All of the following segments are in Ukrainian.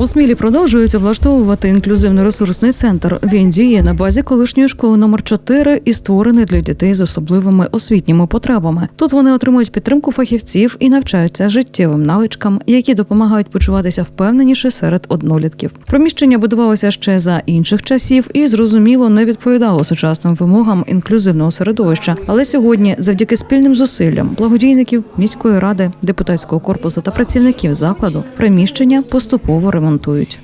У Смілі продовжують облаштовувати інклюзивно-ресурсний центр. Він діє на базі колишньої школи номер 4 і створений для дітей з особливими освітніми потребами. Тут вони отримують підтримку фахівців і навчаються життєвим навичкам, які допомагають почуватися впевненіше серед однолітків. Приміщення будувалося ще за інших часів і зрозуміло не відповідало сучасним вимогам інклюзивного середовища. Але сьогодні, завдяки спільним зусиллям благодійників міської ради, депутатського корпусу та працівників закладу, приміщення поступово ремонтують.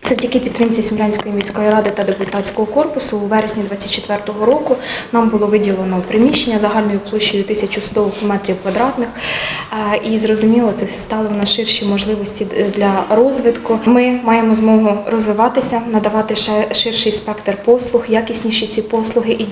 Завдяки підтримці Смілянської міської ради та депутатського корпусу у вересні 2024 року нам було виділено приміщення загальною площею 1100 метрів квадратних. Е, І зрозуміло, це стало в нас ширші можливості для розвитку. Ми маємо змогу розвиватися, надавати ще ширший спектр послуг, якісніші ці послуги, і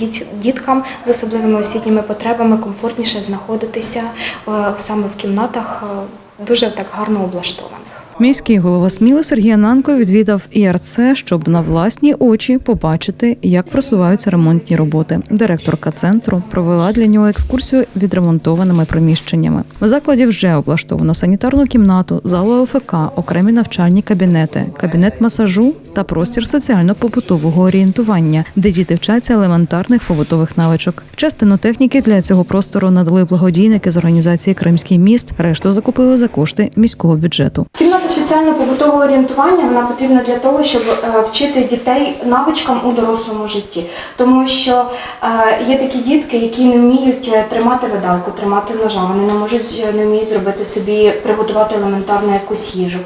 діткам з особливими освітніми потребами комфортніше знаходитися е, саме в кімнатах е, дуже так гарно облаштованих. Міський голова Сміли Сергій Ананко відвідав ІРЦ, щоб на власні очі побачити, як просуваються ремонтні роботи. Директорка центру провела для нього екскурсію відремонтованими приміщеннями. В закладі вже облаштовано санітарну кімнату, залу ОФК, окремі навчальні кабінети, кабінет масажу та простір соціально-побутового орієнтування, де діти вчаться елементарних побутових навичок. Частину техніки для цього простору надали благодійники з організації Кримський міст. Решту закупили за кошти міського бюджету. Кімната соціально-побутового орієнтування вона потрібна для того, щоб е, вчити дітей навичкам у дорослому житті. Тому що е, є такі дітки, які не вміють е, тримати видалку, тримати ножа, вони не можуть не вміють зробити собі, приготувати елементарну якусь їжу.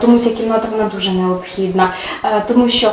Тому ця кімната вона дуже необхідна, тому що.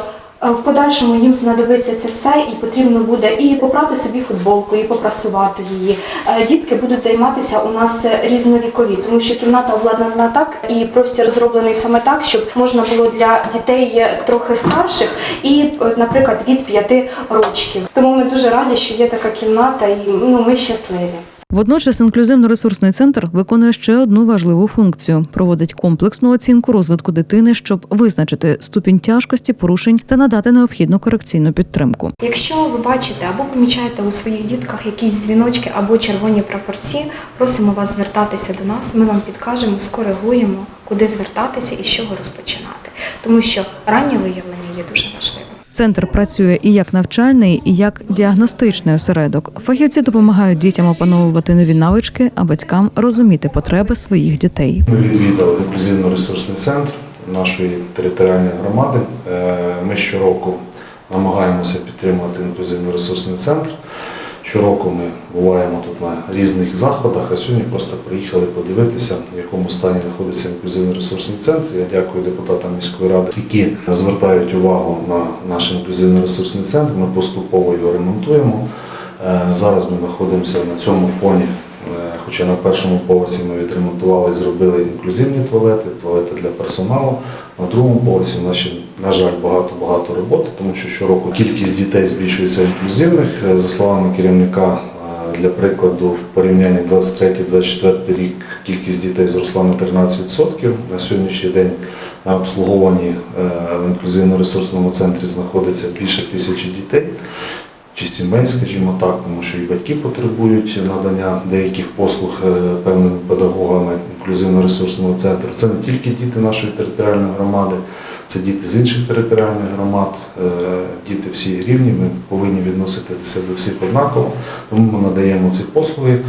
е, В подальшому їм знадобиться це все, і потрібно буде і попрати собі футболку, і попрасувати її. Е, Дітки будуть займатися у нас е, різновікові, тому що кімната обладнана так, і простір зроблений саме так, щоб можна було для дітей е, трохи старших і, е, наприклад, від 5 років. Тому ми дуже раді, що є така кімната, і ну ми щасливі. Водночас інклюзивно-ресурсний центр виконує ще одну важливу функцію: проводить комплексну оцінку розвитку дитини, щоб визначити ступінь тяжкості порушень та надати необхідну корекційну підтримку. Якщо ви бачите або помічаєте у своїх дітках якісь дзвіночки або червоні прапорці, просимо вас звертатися до нас. Ми вам підкажемо, скоригуємо, куди звертатися і з чого розпочинати. Тому що раннє виявлення є дуже важливим. Центр працює і як навчальний, і як діагностичний осередок. Фахівці допомагають дітям опановувати нові навички, а батькам розуміти потреби своїх дітей. Ми відвідали інклюзивно-ресурсний центр нашої територіальної громади. Е, Ми щороку намагаємося підтримувати інклюзивно-ресурсний центр. Щороку ми буваємо тут на різних заходах, а сьогодні просто приїхали подивитися, в якому стані знаходиться інклюзивний ресурсний центр. Я дякую депутатам міської ради, які звертають увагу на наш інклюзивний ресурсний центр. Ми поступово його ремонтуємо. Е, Зараз ми знаходимося на цьому фоні. Е, Хоча на першому поверсі ми відремонтували і зробили інклюзивні туалети, туалети для персоналу. На другому поверсі в нас ще, на жаль, багато-багато роботи, тому що щороку кількість дітей збільшується інклюзивних. Е, За словами керівника, е, для прикладу, в порівнянні 23-24 рік кількість дітей зросла на 13%. На сьогоднішній день на обслуговуванні в інклюзивно-ресурсному центрі знаходиться більше тисячі дітей чи сімей, скажімо так, тому що і батьки потребують надання деяких послуг е, певними педагогами інклюзивно-ресурсного центру. Це не тільки діти нашої територіальної громади, це діти з інших територіальних громад, е, діти всі рівні. Ми повинні відноситися до всіх однаково, тому ми надаємо ці послуги.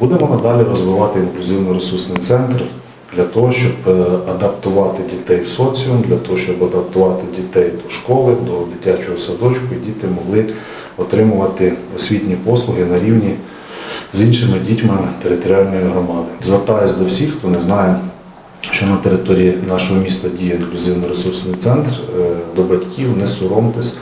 Будемо надалі розвивати інклюзивно-ресурсний центр. Для того, щоб е, адаптувати дітей в соціум, для того, щоб адаптувати дітей до школи, до дитячого садочку, і діти могли отримувати освітні послуги на рівні з іншими дітьми територіальної громади. Звертаюсь до всіх, хто не знає, що на території нашого міста діє інклюзивно-ресурсний центр, е, до батьків, не соромтесь.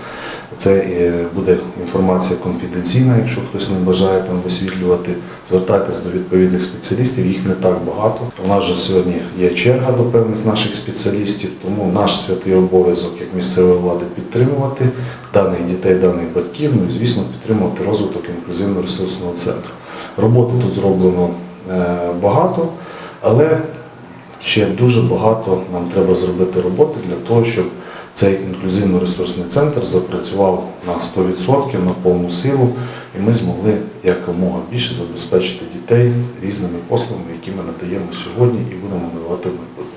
Це е, буде інформація конфіденційна, якщо хтось не бажає там висвітлювати. Звертайтесь до відповідних спеціалістів, їх не так багато. У нас же сьогодні є черга до певних наших спеціалістів, тому наш святий обов'язок як місцевої влади підтримувати даних дітей, даних батьків, ну і звісно підтримувати розвиток інклюзивно-ресурсного центру. Роботи тут зроблено е, багато, але ще дуже багато нам треба зробити роботи для того, щоб цей інклюзивно-ресурсний центр запрацював на 100% на повну силу, і ми змогли якомога більше забезпечити дітей різними послугами, які ми надаємо сьогодні і будемо надавати в майбутньому.